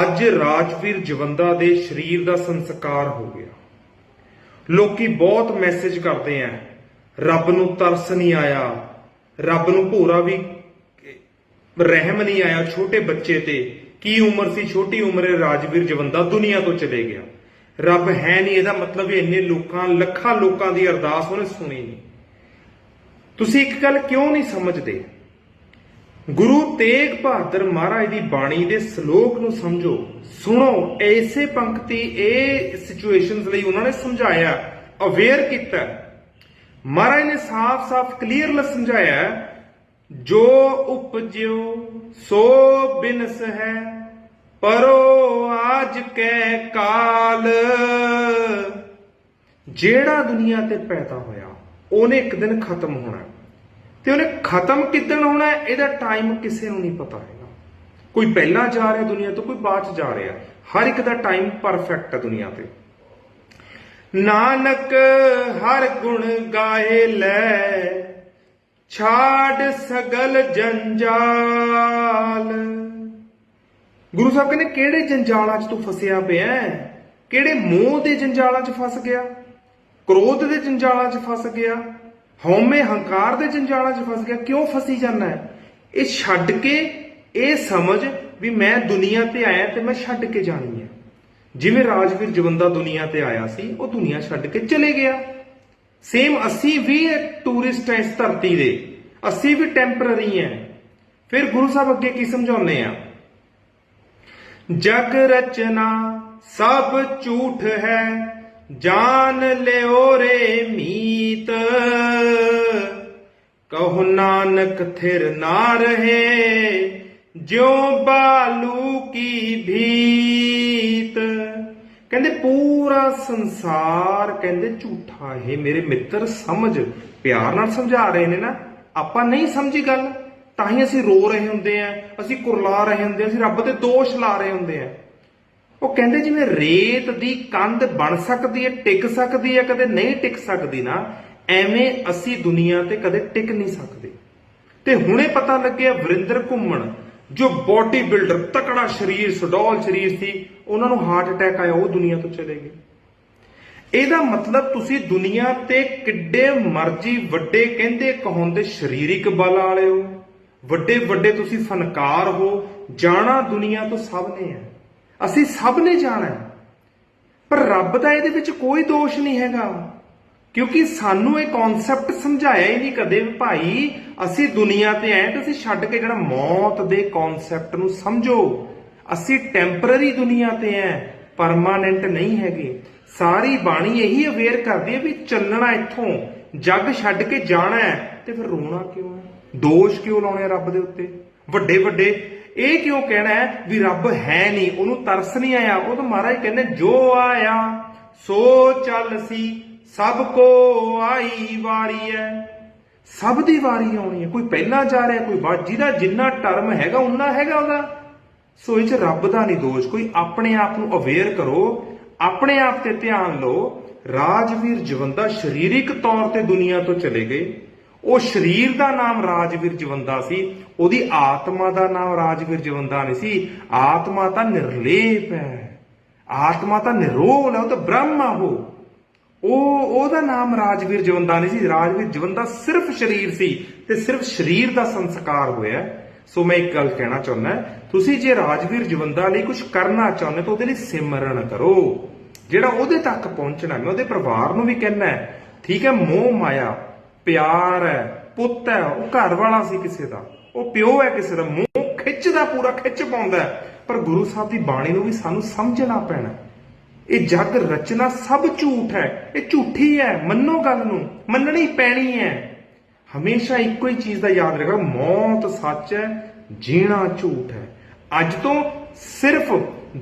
ਅੱਜ ਰਾਜਵੀਰ ਜਵੰਦਾ ਦੇ ਸਰੀਰ ਦਾ ਸੰਸਕਾਰ ਹੋ ਗਿਆ। ਲੋਕੀ ਬਹੁਤ ਮੈਸੇਜ ਕਰਦੇ ਆ ਰੱਬ ਨੂੰ ਤਰਸ ਨਹੀਂ ਆਇਆ, ਰੱਬ ਨੂੰ ਭੋਰਾ ਵੀ ਰਹਿਮ ਨਹੀਂ ਆਇਆ ਛੋਟੇ ਬੱਚੇ ਤੇ। ਕੀ ਉਮਰ ਸੀ? ਛੋਟੀ ਉਮਰੇ ਰਾਜਵੀਰ ਜਵੰਦਾ ਦੁਨੀਆ ਤੋਂ ਚਲੇ ਗਿਆ। ਰੱਬ ਹੈ ਨਹੀਂ, ਇਹਦਾ ਮਤਲਬ ਇਹ ਇੰਨੇ ਲੋਕਾਂ, ਲੱਖਾਂ ਲੋਕਾਂ ਦੀ ਅਰਦਾਸ ਉਹਨੇ ਸੁਣੀ ਨਹੀਂ। ਤੁਸੀਂ ਇੱਕ ਗੱਲ ਕਿਉਂ ਨਹੀਂ ਸਮਝਦੇ? ਗੁਰੂ ਤੇਗ ਬਹਾਦਰ ਮਹਾਰਾਜ ਦੀ ਬਾਣੀ ਦੇ ਸ਼ਲੋਕ ਨੂੰ ਸਮਝੋ। ਸੁਣੋ, ਐਸੇ ਪੰਕਤੀ ਇਹ ਸਿਚੁਏਸ਼ਨਸ ਲਈ ਉਹਨਾਂ ਨੇ ਸਮਝਾਇਆ ਅਵੇਅਰ ਕੀਤਾ। ਮਹਾਰਾਜ ਨੇ ਸਾਫ਼-ਸਾਫ਼ ਕਲੀਅਰਲੀ ਸਮਝਾਇਆ, ਜੋ ਉਪਜਿਓ, ਸੋ ਬਿਨਸ ਹੈ, ਪਰੋ ਆਜ ਕੈ ਕਾਲ। ਜਿਹੜਾ ਦੁਨੀਆ ਤੇ ਪੈਦਾ ਹੋਇਆ, ਉਹਨੇ ਇੱਕ ਦਿਨ ਖਤਮ ਹੋਣਾ। ਤੇ ਉਹਨੇ ਖਤਮ ਕਿੱਦਣ ਹੋਣਾ ਇਹਦਾ ਟਾਈਮ ਕਿਸੇ ਨੂੰ ਨਹੀਂ ਪਤਾ ਹੈਗਾ। ਕੋਈ ਪਹਿਲਾਂ ਜਾ ਰਿਹਾ ਦੁਨੀਆ ਤੋਂ, ਕੋਈ ਬਾਅਦ ਚ ਜਾ ਰਿਹਾ। ਹਰ ਇੱਕ ਦਾ ਟਾਈਮ ਪਰਫੈਕਟ ਹੈ ਦੁਨੀਆ ਤੇ। ਨਾਨਕ ਹਰ ਗੁਣ ਗਾਏ ਲੈ, ਛਾੜ ਸਗਲ ਜੰਜਾਲ। ਗੁਰੂ ਸਾਹਿਬ ਕਹਿੰਦੇ, ਕਿਹੜੇ ਜੰਜਾਲਾਂ 'ਚ ਤੂੰ ਫਸਿਆ ਪਿਆ ਕਿਹੜੇ ਮੋਹ ਦੇ ਜੰਜਾਲਾਂ 'ਚ ਫਸ ਗਿਆ? ਕ੍ਰੋਧ ਦੇ ਜੰਜਾਲਾਂ 'ਚ ਫਸ ਗਿਆ? ਹਉਮੈ ਹੰਕਾਰ ਦੇ ਜੰਜਾਲਾਂ 'ਚ ਫਸ ਗਿਆ। ਕਿਉਂ ਫਸੀ ਜਾਂਦਾ ਹੈ? ਇਹ ਛੱਡ ਕੇ ਇਹ ਸਮਝ ਵੀ ਮੈਂ ਦੁਨੀਆ ਤੇ ਆਇਆ ਤੇ ਮੈਂ ਛੱਡ ਕੇ ਜਾਣੀ ਹੈ। ਜਿਵੇਂ ਰਾਜਵੀਰ ਜਵੰਦਾ ਦੁਨੀਆ ਤੇ ਆਇਆ ਸੀ, ਉਹ ਦੁਨੀਆ ਛੱਡ ਕੇ ਚਲੇ ਗਿਆ। ਸੇਮ ਅਸੀਂ ਵੀ ਟੂਰਿਸਟ ਐ ਇਸ ਧਰਤੀ ਦੇ। ਅਸੀਂ ਵੀ ਟੈਂਪਰਰੀ ਐ ਫਿਰ ਗੁਰੂ ਸਾਹਿਬ ਅੱਗੇ ਕੀ ਸਮਝਾਉਂਦੇ ਆ? ਜਗ ਰਚਨਾ ਸਭ ਝੂਠ ਹੈ ਜਾਣ ਲਿਓ ਰੇ ਮੀਤ। ਕਹੋ ਨਾਨਕ ਥਿਰ ਨਾ ਰਹੇ ਜਿਉ ਬਾਲੂ ਕੀ ਭੀਤ। ਕਹਿੰਦੇ ਪੂਰਾ ਸੰਸਾਰ ਕਹਿੰਦੇ ਝੂਠਾ ਇਹ ਮੇਰੇ ਮਿੱਤਰ ਸਮਝ, ਪਿਆਰ ਨਾਲ ਸਮਝਾ ਰਹੇ ਨੇ ਨਾ। ਆਪਾਂ ਨਹੀਂ ਸਮਝੀ ਗੱਲ, ਤਾਂ ਹੀ ਅਸੀਂ ਰੋ ਰਹੇ ਹੁੰਦੇ ਆ, ਅਸੀਂ ਕੁਰਲਾ ਰਹੇ ਹੁੰਦੇ ਆ, ਅਸੀਂ ਰੱਬ ਤੇ ਦੋਸ਼ ਲਾ ਰਹੇ ਹੁੰਦੇ ਆ। ਉਹ ਕਹਿੰਦੇ ਜਿਵੇਂ ਰੇਤ ਦੀ ਕੰਧ ਬਣ ਸਕਦੀ ਹੈ, ਟਿਕ ਸਕਦੀ ਹੈ, ਕਦੇ ਨਹੀਂ ਟਿਕ ਸਕਦੀ ਨਾ, ਐਵੇਂ ਅਸੀਂ ਦੁਨੀਆ ਤੇ ਕਦੇ ਟਿਕ ਨਹੀਂ ਸਕਦੇ। ਤੇ ਹੁਣੇ ਪਤਾ ਲੱਗਿਆ ਵਰਿੰਦਰ ਘੁੰਮਣ, ਜੋ ਬਾਡੀ ਬਿਲਡਰ ਤਕੜਾ ਸਰੀਰ, ਸੁਡੌਲ ਸਰੀਰ ਸੀ, ਉਹਨਾਂ ਨੂੰ ਹਾਰਟ ਅਟੈਕ ਆਇਆ, ਉਹ ਦੁਨੀਆ ਤੋਂ ਚਲੇ ਗਏ। ਇਹਦਾ ਮਤਲਬ ਤੁਸੀਂ ਦੁਨੀਆ ਤੇ ਕਿੱਡੇ ਮਰਜ਼ੀ ਵੱਡੇ ਕਹਿੰਦੇ ਕਹਾਉਂਦੇ ਸਰੀਰਿਕ ਬਲ ਵਾਲੇ ਹੋ ਵੱਡੇ ਵੱਡੇ ਤੁਸੀਂ ਫਨਕਾਰ ਹੋ, ਜਾਣਾ ਦੁਨੀਆ ਤੋਂ ਸਭ ਨੇ ਹੈ। ਅਸੀਂ ਸਭ ਨੇ ਜਾਣਾ ਪਰ ਰੱਬ ਦਾ ਇਹਦੇ ਵਿੱਚ ਕੋਈ ਦੋਸ਼ ਨਹੀਂ ਹੈਗਾ। ਕਿਉਂਕਿ ਸਾਨੂੰ ਇਹ ਕਨਸੈਪਟ ਸਮਝਾਇਆ ਹੀ ਨਹੀਂ ਕਦੇ ਵੀ ਭਾਈ, ਅਸੀਂ ਦੁਨੀਆ ਤੇ ਆਏ ਤੇ ਅਸੀਂ ਛੱਡ ਕੇ ਜਿਹੜਾ ਮੌਤ ਦੇ ਕਨਸੈਪਟ ਨੂੰ ਸਮਝੋ। ਅਸੀਂ ਟੈਂਪਰਰੀ ਦੁਨੀਆ ਤੇ ਆ ਪਰਮਾਨੈਂਟ ਨਹੀਂ ਹੈਗੇ। ਸਾਰੀ ਬਾਣੀ ਇਹੀ ਅਵੇਅਰ ਕਰਦੀ ਹੈ ਵੀ ਚੱਲਣਾ ਇੱਥੋਂ, ਜੱਗ ਛੱਡ ਕੇ ਜਾਣਾ ਹੈ ਤੇ ਫਿਰ ਰੋਣਾ ਕਿਉਂ ਹੈ? ਦੋਸ਼ ਕਿਉਂ ਲਾਉਣੇ ਰੱਬ ਦੇ ਉੱਤੇ? ਵੱਡੇ ਵੱਡੇ ਇਹ ਕਿਉਂ ਕਹਿਣਾ ਹੈ ਵੀ ਰੱਬ ਹੈ ਨਹੀਂ? ਉਹਨੂੰ ਤਰਸ ਨਹੀਂ ਆਇਆ। ਉਹ ਤਾਂ ਮਹਾਰਾਜ ਕਹਿੰਦੇ, ਜੋ ਆਇਆ, ਸੋ ਚੱਲ ਸੀ। ਸਭ ਕੋ ਆਈ ਵਾਰੀ ਹੈ। ਸਭ ਦੀ ਵਾਰੀ ਆਉਣੀ ਹੈ। ਕੋਈ ਪਹਿਲਾਂ ਜਾ ਰਿਹਾ, ਕੋਈ ਬਾਅਦ, ਜਿਹਦਾ ਜਿੰਨਾ ਟਰਮ ਹੈਗਾ ਉਨਾ ਹੈਗਾ ਉਹਦਾ। ਸੋ ਇਹ ਚ ਰੱਬ ਦਾ ਨਹੀਂ ਦੋਸ਼। ਕੋਈ ਆਪਣੇ ਆਪ ਨੂੰ ਅਵੇਅਰ ਕਰੋ, ਆਪਣੇ ਆਪ ਤੇ ਧਿਆਨ ਲਓ। ਰਾਜਵੀਰ ਜਵੰਦਾ ਸਰੀਰਿਕ ਤੌਰ ਤੇ ਦੁਨੀਆ ਤੋਂ ਚਲੇ ਗਏ। ਉਹ ਸਰੀਰ ਦਾ ਨਾਮ ਰਾਜਵੀਰ ਜਵੰਦਾ ਸੀ, ਉਹਦੀ ਆਤਮਾ ਦਾ ਨਾਮ ਰਾਜਵੀਰ ਜਵੰਦਾ ਨਹੀਂ ਸੀ। ਆਤਮਾ ਤਾਂ ਨਿਰਲੇਪ ਹੈ। ਆਤਮਾ ਤਾਂ ਨਿਰੋਲ ਹੈ, ਉਹ ਤਾਂ ਬ੍ਰਹਮ ਆ ਉਹ। ਉਹ, ਉਹਦਾ ਨਾਮ ਰਾਜਵੀਰ ਜਵੰਦਾ ਨਹੀਂ ਸੀ। ਰਾਜਵੀਰ ਜਵੰਦਾ ਸਿਰਫ ਸਰੀਰ ਸੀ ਤੇ ਸਿਰਫ ਸਰੀਰ ਦਾ ਸੰਸਕਾਰ ਹੋਇਆ। ਸੋ ਮੈਂ ਇੱਕ ਗੱਲ ਕਹਿਣਾ ਚਾਹੁੰਦਾ ਤੁਸੀਂ ਜੇ ਰਾਜਵੀਰ ਜਵੰਦਾ ਲਈ ਕੁਝ ਕਰਨਾ ਚਾਹੁੰਦੇ ਤਾਂ ਉਹਦੇ ਲਈ ਸਿਮਰਨ ਕਰੋ। ਜਿਹੜਾ ਉਹਦੇ ਤੱਕ ਪਹੁੰਚਣਾ, ਮੈਂ ਉਹਦੇ ਪਰਿਵਾਰ ਨੂੰ ਵੀ ਕਹਿਣਾ ਠੀਕ ਹੈ, ਮੋਹ ਮਾਇਆ ਪਿਆਰ ਹੈ, ਪੁੱਤ ਹੈ, ਉਹ ਘਰ ਵਾਲਾ ਸੀ ਕਿਸੇ ਦਾ। ਉਹ ਪਿਓ ਹੈ ਕਿਸੇ ਦਾ, ਮੂੰਹ ਖਿੱਚਦਾ, ਪੂਰਾ ਖਿੱਚ ਪਾਉਂਦਾ ਪਰ ਗੁਰੂ ਸਾਹਿਬ ਦੀ ਬਾਣੀ ਨੂੰ ਵੀ ਸਾਨੂੰ ਸਮਝਣਾ ਪੈਣਾ ਇਹ ਜਗ ਰਚਨਾ ਸਭ ਝੂਠ ਹੈ। ਇਹ ਝੂਠੀ ਹੈ, ਮੰਨੋ ਗੱਲ ਨੂੰ। ਮੰਨਣੀ ਪੈਣੀ ਹੈ। ਹਮੇਸ਼ਾ ਇੱਕੋ ਹੀ ਚੀਜ਼ ਦਾ ਯਾਦ ਰੱਖੋ ਮੌਤ ਸੱਚ ਹੈ, ਜੀਣਾ ਝੂਠ ਹੈ। ਅੱਜ ਤੋਂ ਸਿਰਫ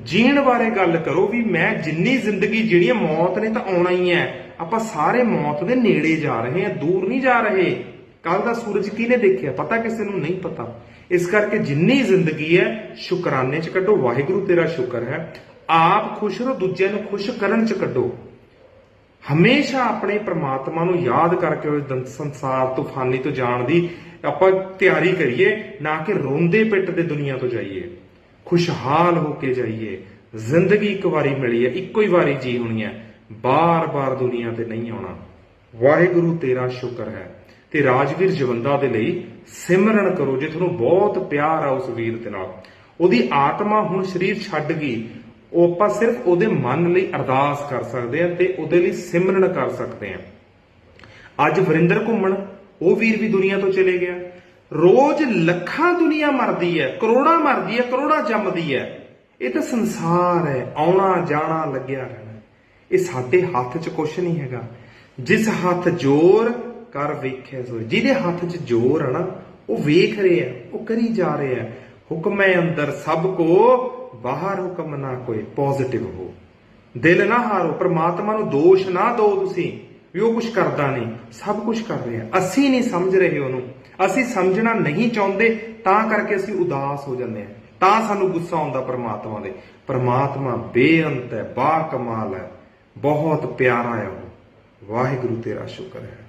ਜੀਣ ਬਾਰੇ ਗੱਲ ਕਰੋ ਵੀ ਮੈਂ ਜਿੰਨੀ ਜ਼ਿੰਦਗੀ ਜਿਹੜੀ ਹੈ, ਮੌਤ ਨੇ ਤਾਂ ਆਉਣਾ ਹੀ ਹੈ। ਆਪਾਂ ਸਾਰੇ ਮੌਤ ਦੇ ਨੇੜੇ ਜਾ ਰਹੇ ਹਾਂ, ਦੂਰ ਨਹੀਂ ਜਾ ਰਹੇ। ਕੱਲ ਦਾ ਸੂਰਜ ਕਿਹਨੇ ਦੇਖਿਆ? ਪਤਾ ਕਿਸੇ ਨੂੰ ਨਹੀਂ ਪਤਾ। ਇਸ ਕਰਕੇ ਜਿੰਨੀ ਜ਼ਿੰਦਗੀ ਹੈ, ਸ਼ੁਕਰਾਨੇ ਚ ਕੱਢੋ, ਵਾਹਿਗੁਰੂ ਤੇਰਾ ਸ਼ੁਕਰ ਹੈ। ਆਪ ਖੁਸ਼ ਰਹੋ, ਦੂਜਿਆਂ ਨੂੰ ਖੁਸ਼ ਕਰਨ ਚ ਕੱਢੋ। ਹਮੇਸ਼ਾ ਆਪਣੇ ਪ੍ਰਮਾਤਮਾ ਨੂੰ ਯਾਦ ਕਰਕੇ ਉਸ ਸੰਸਾਰ ਤੂਫਾਨੀ ਤੋਂ ਜਾਣ ਦੀ ਆਪਾਂ ਤਿਆਰੀ ਕਰੀਏ, ਨਾ ਕਿ ਰੋਂਦੇ ਪਿੱਟ ਦੇ ਦੁਨੀਆ ਤੋਂ ਜਾਈਏ। ਖੁਸ਼ਹਾਲ ਹੋ ਕੇ ਜਾਈਏ। ਜ਼ਿੰਦਗੀ ਇੱਕ ਵਾਰੀ ਮਿਲੀ ਹੈ, ਇੱਕੋ ਹੀ ਵਾਰੀ ਜੀ ਹੋਣੀ ਹੈ। ਬਾਰ-ਬਾਰ ਦੁਨੀਆ ਤੇ ਨਹੀਂ ਆਉਣਾ। ਵਾਹਿਗੁਰੂ, ਤੇਰਾ ਸ਼ੁਕਰ ਹੈ। ਤੇ ਰਾਜਵੀਰ ਜਵੰਦਾ ਦੇ ਲਈ ਸਿਮਰਨ ਕਰੋ, ਜੇ ਤੁਹਾਨੂੰ ਬਹੁਤ ਪਿਆਰ ਆ ਉਸ ਵੀਰ ਦੇ ਨਾਲ। ਉਹਦੀ ਆਤਮਾ ਹੁਣ ਸਰੀਰ ਛੱਡ ਗਈ। ਉਹ ਆਪਾਂ ਸਿਰਫ ਉਹਦੇ ਮਨ ਲਈ ਅਰਦਾਸ ਕਰ ਸਕਦੇ ਹਾਂ ਤੇ ਉਹਦੇ ਲਈ ਸਿਮਰਨ ਕਰ ਸਕਦੇ ਹਾਂ। ਅੱਜ ਵਰਿੰਦਰ ਘੁੰਮਣ, ਉਹ ਵੀਰ ਵੀ ਦੁਨੀਆ ਤੋਂ ਚਲੇ ਗਿਆ। ਰੋਜ਼ ਲੱਖਾਂ ਦੁਨੀਆ ਮਰਦੀ ਹੈ, ਕਰੋੜਾਂ ਮਰਦੀ ਹੈ, ਕਰੋੜਾਂ ਜੰਮਦੀ ਹੈ। ਇਹ ਤਾਂ ਸੰਸਾਰ ਹੈ ਆਉਣਾ ਜਾਣਾ ਲੱਗਿਆ ਰਹਿਣਾ। ਇਹ ਸਾਡੇ ਹੱਥ 'ਚ ਕੁਝ ਨਹੀਂ ਹੈਗਾ। ਜਿਸ ਹੱਥ ਜ਼ੋਰ ਕਰ ਵੇਖਿਆ ਸੋ, ਜਿਹਦੇ ਹੱਥ 'ਚ ਜ਼ੋਰ ਹੈ ਨਾ, ਉਹ ਵੇਖ ਰਿਹਾ ਉਹ ਕਰੀ ਜਾ ਰਿਹਾ ਹੁਕਮ ਹੈ ਅੰਦਰ ਸਭ ਕੋ, ਬਾਹਰ ਹੁਕਮ ਨਾ ਕੋਈ ਪੋਜ਼ਿਟਿਵ ਹੋ। ਦਿਲ ਨਾ ਹਾਰੋ, ਪ੍ਰਮਾਤਮਾ ਨੂੰ ਦੋਸ਼ ਨਾ ਦਿਓ ਤੁਸੀਂ, ਵੀ ਉਹ ਕੁਝ ਕਰਦਾ ਨਹੀਂ, ਸਭ ਕੁਝ ਕਰ ਰਿਹਾ ਅਸੀਂ ਨਹੀਂ ਸਮਝ ਰਹੇ ਉਹਨੂੰ। ਅਸੀਂ ਸਮਝਣਾ ਨਹੀਂ ਚਾਹੁੰਦੇ, ਤਾਂ ਕਰਕੇ ਅਸੀਂ ਉਦਾਸ ਹੋ ਜਾਂਦੇ ਹਾਂ। ਤਾਂ ਸਾਨੂੰ ਗੁੱਸਾ ਆਉਂਦਾ ਪ੍ਰਮਾਤਮਾ ਦੇ। ਪਰਮਾਤਮਾ ਬੇਅੰਤ ਹੈ ਬਾ ਕਮਾਲ ਹੈ। ਬਹੁਤ ਪਿਆਰਾ ਹੈ ਉਹ। ਵਾਹਿਗੁਰੂ ਤੇਰਾ ਸ਼ੁਕਰ ਹੈ।